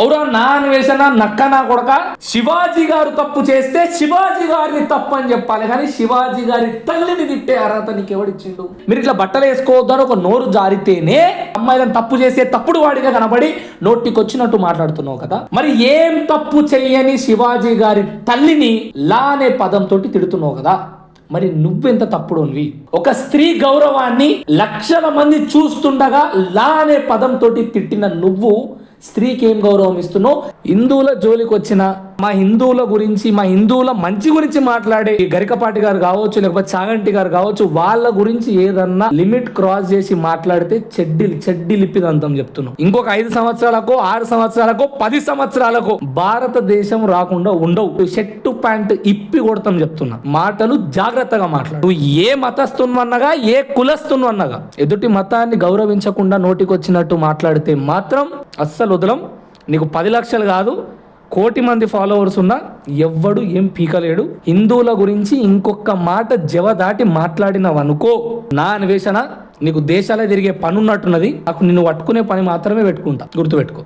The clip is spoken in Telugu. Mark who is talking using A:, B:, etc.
A: ఔరా నా అన్వేషణ నక్క నా కొడక శివాజీ గారు తప్పు చేస్తే శివాజీ గారిని తప్పు అని చెప్పాలి. కానీ శివాజీ గారి తల్లిని తిట్టే అర్హత నీకు ఎవడిచ్చిండు మీరు ఇట్లా బట్టలు వేసుకోవద్దని ఒక నోరు జారితేనే అమ్మాయిలను తప్పు చేసే తప్పుడు వాడిగా కనబడి నోటికొచ్చినట్టు మాట్లాడుతున్నావు కదా? మరి ఏం తప్పు చెయ్యని శివాజీ గారి తల్లిని లా అనే పదంతో తిడుతున్నావు కదా? మరి నువ్వెంత తప్పుడోన్వి? ఒక స్త్రీ గౌరవాన్ని లక్షల మంది చూస్తుండగా లా అనే పదంతో తిట్టిన నువ్వు స్త్రీకి ఏం గౌరవం ఇస్తున్నావు? హిందువుల జోలికి వచ్చిన మా హిందువుల గురించి మా హిందువుల మంచి గురించి మాట్లాడే ఈ గరికపాటి గారు కావచ్చు లేకపోతే చాగంటి గారు కావచ్చు వాళ్ళ గురించి ఏదన్నా లిమిట్ క్రాస్ చేసి మాట్లాడితే చెడ్డి చెడ్డి లిప్పిదంతం చెప్తున్నాం. ఇంకొక ఐదు సంవత్సరాలకు ఆరు సంవత్సరాలకు పది సంవత్సరాలకు భారతదేశం రాకుండా ఉండవు. షర్టు ప్యాంట్ ఇప్పి కొడతాం చెప్తున్నా. మాటలు జాగ్రత్తగా మాట్లాడు. నువ్వు ఏ మతస్తున్నగా ఏ కులస్తున్నగా ఎదుటి మతాన్ని గౌరవించకుండా నోటికొచ్చినట్టు మాట్లాడితే మాత్రం అస్సలు వదలం. నీకు పది లక్షలు కాదు కోటి మంది ఫాలోవర్స్ ఉన్నా ఎవ్వడు ఏం పీకలేడు. హిందువుల గురించి ఇంకొక మాట జవ దాటి మాట్లాడినవనుకో. నా అన్వేషణ నీకు దేశాలే తిరిగే పని ఉన్నట్టున్నది నాకు నిన్ను పట్టుకునే పని మాత్రమే పెట్టుకుంటా. గుర్తుపెట్టుకో.